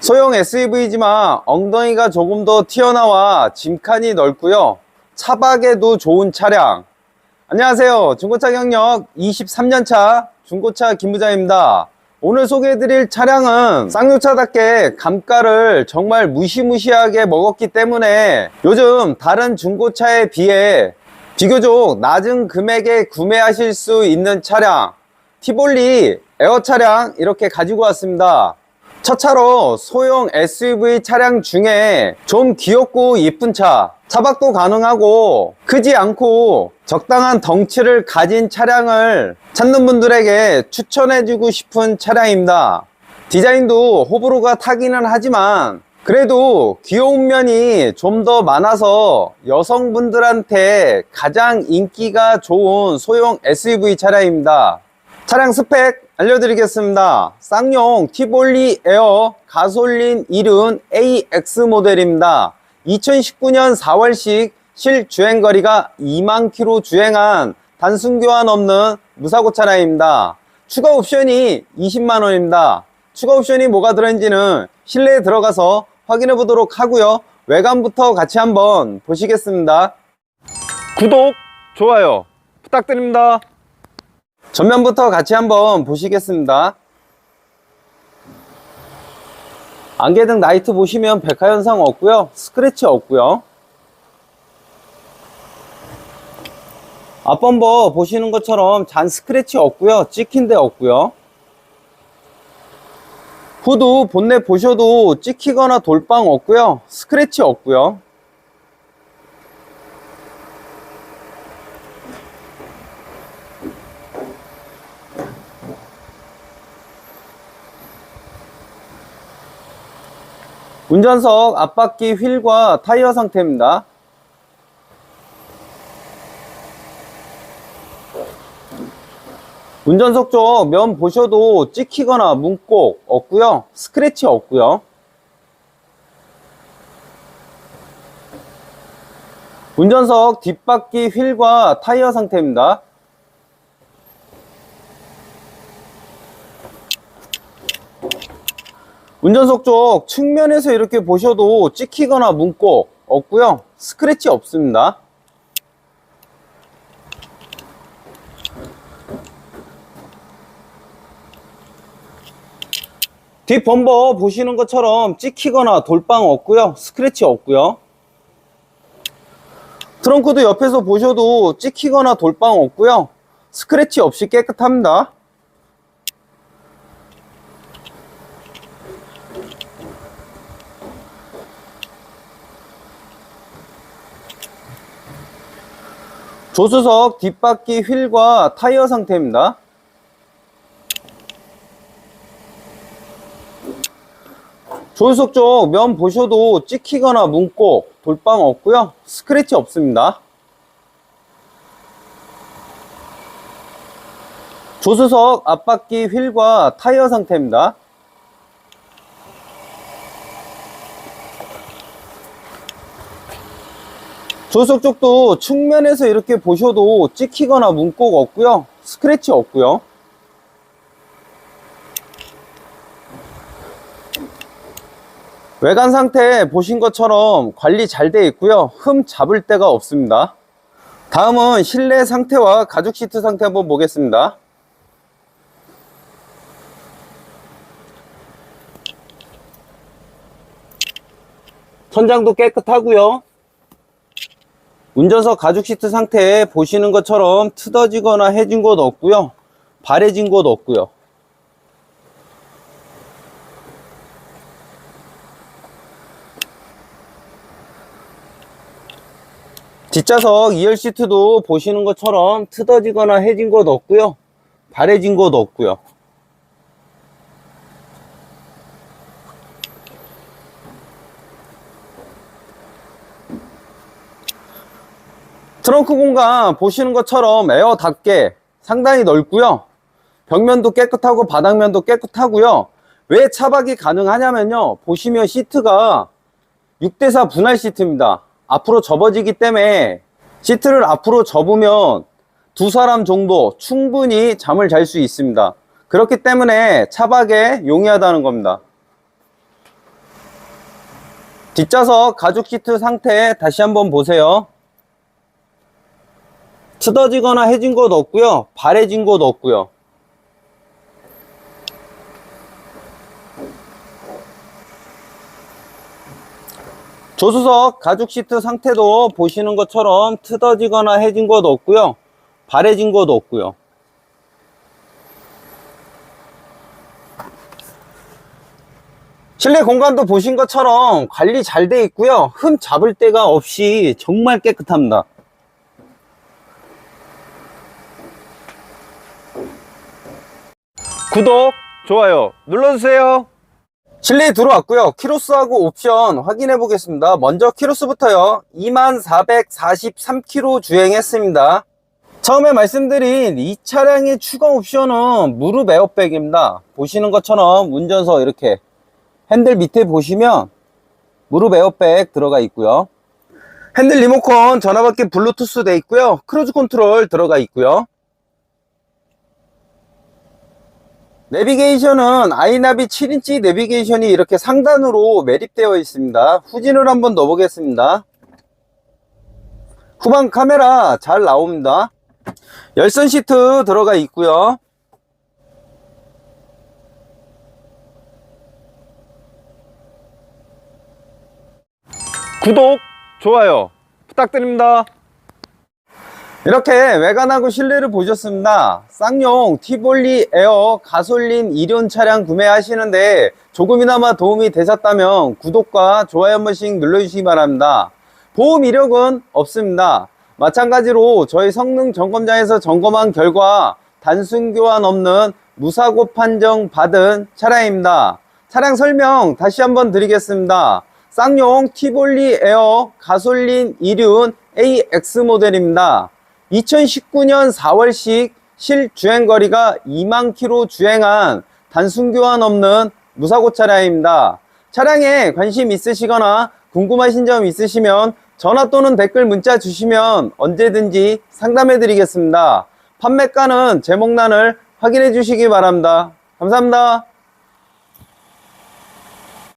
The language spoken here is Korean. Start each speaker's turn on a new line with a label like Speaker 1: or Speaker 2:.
Speaker 1: 소형 SUV지만 엉덩이가 조금 더 튀어나와 짐칸이 넓고요. 차박에도 좋은 차량. 안녕하세요. 중고차 경력 23년차 중고차 김부장입니다. 오늘 소개해드릴 차량은 쌍용차답게 감가를 정말 무시무시하게 먹었기 때문에 요즘 다른 중고차에 비해 비교적 낮은 금액에 구매하실 수 있는 차량 티볼리 에어 차량 이렇게 가지고 왔습니다. 첫 차로 소형 SUV 차량 중에 좀 귀엽고 예쁜 차 차박도 가능하고 크지 않고 적당한 덩치를 가진 차량을 찾는 분들에게 추천해주고 싶은 차량입니다. 디자인도 호불호가 타기는 하지만 그래도 귀여운 면이 좀 더 많아서 여성분들한테 가장 인기가 좋은 소형 SUV 차량입니다. 차량 스펙 알려드리겠습니다. 쌍용 티볼리 에어 가솔린 1륜 AX 모델입니다. 2019년 4월식 실주행 거리가 2만 킬로 주행한 단순 교환 없는 무사고 차량입니다. 추가 옵션이 20만 원입니다. 추가 옵션이 뭐가 들어있는지는 실내에 들어가서 확인해 보도록 하고요. 외관부터 같이 한번 보시겠습니다. 구독, 좋아요 부탁드립니다. 전면부터 같이 한번 보시겠습니다. 안개등 라이트 보시면 백화 현상 없고요. 스크래치 없고요. 앞범버 보시는 것처럼 잔 스크래치 없고요. 찍힌 데 없고요. 후드 본넷 보셔도 찍히거나 돌빵 없고요. 스크래치 없고요. 운전석 앞바퀴 휠과 타이어 상태입니다. 운전석 쪽 면 보셔도 찍히거나 문콕 없고요. 스크래치 없고요. 운전석 뒷바퀴 휠과 타이어 상태입니다. 운전석 쪽 측면에서 이렇게 보셔도 찍히거나 문콕 없고요. 스크래치 없습니다. 뒷 범버 보시는 것처럼 찍히거나 돌빵 없고요. 스크래치 없고요. 트렁크도 옆에서 보셔도 찍히거나 돌빵 없고요. 스크래치 없이 깨끗합니다 조수석 뒷바퀴 휠과 타이어 상태입니다. 조수석 쪽 면 보셔도 찍히거나 문콕, 돌빵 없고요. 스크래치 없습니다. 조수석 앞바퀴 휠과 타이어 상태입니다. 조수석 쪽도 측면에서 이렇게 보셔도 찍히거나 문콕 없고요. 스크래치 없고요. 외관 상태 보신 것처럼 관리 잘 되어 있고요. 흠 잡을 데가 없습니다. 다음은 실내 상태와 가죽 시트 상태 한번 보겠습니다. 천장도 깨끗하고요 운전석 가죽 시트 상태 보시는 것처럼 트어지거나 해진 곳 없고요. 바래진 곳 없고요. 뒷좌석 2열 시트도 보시는 것처럼 트어지거나 해진 곳 없고요. 바래진 곳 없고요 트렁크 공간 보시는 것처럼 에어답게 상당히 넓고요 벽면도 깨끗하고 바닥면도 깨끗하고요. 왜 차박이 가능하냐면요. 보시면 시트가 6대4 분할 시트입니다. 앞으로 접어지기 때문에 시트를 앞으로 접으면 두 사람 정도 충분히 잠을 잘 수 있습니다. 그렇기 때문에 차박에 용이하다는 겁니다. 뒷좌석 가죽 시트 상태 다시 한번 보세요. 틀어지거나 해진 곳 없고요. 바래진 곳 없고요. 조수석 가죽 시트 상태도 보시는 것처럼 틀어지거나 해진 곳 없고요. 바래진 곳 없고요. 실내 공간도 보신 것처럼 관리 잘 돼 있고요. 흠 잡을 데가 없이 정말 깨끗합니다. 구독, 좋아요 눌러주세요. 실내에 들어왔고요. 키로수하고 옵션 확인해 보겠습니다. 먼저 키로수부터요. 2443km 주행했습니다. 처음에 말씀드린 이 차량의 추가 옵션은 무릎 에어백입니다. 보시는 것처럼 운전석 이렇게 핸들 밑에 보시면 무릎 에어백 들어가 있고요. 핸들 리모컨 전화받기 블루투스 돼 있고요. 크루즈 컨트롤 들어가 있고요. 내비게이션은 아이나비 7인치 내비게이션이 이렇게 상단으로 매립되어 있습니다. 후진을 한번 넣어 보겠습니다. 후방 카메라 잘 나옵니다. 열선 시트 들어가 있고요. 구독, 좋아요 부탁드립니다. 이렇게 외관하고 실내를 보셨습니다. 쌍용 티볼리 에어 가솔린 1륜 차량 구매하시는데 조금이나마 도움이 되셨다면 구독과 좋아요 한 번씩 눌러주시기 바랍니다. 보험 이력은 없습니다. 마찬가지로 저희 성능 점검장에서 점검한 결과 단순 교환 없는 무사고 판정 받은 차량입니다. 차량 설명 다시 한번 드리겠습니다. 쌍용 티볼리 에어 가솔린 2륜 AX 모델입니다. 2019년 4월식 실주행거리가 2만 킬로 주행한 단순 교환 없는 무사고 차량입니다. 차량에 관심 있으시거나 궁금하신 점 있으시면 전화 또는 댓글 문자 주시면 언제든지 상담해 드리겠습니다. 판매가는 제목란을 확인해 주시기 바랍니다. 감사합니다.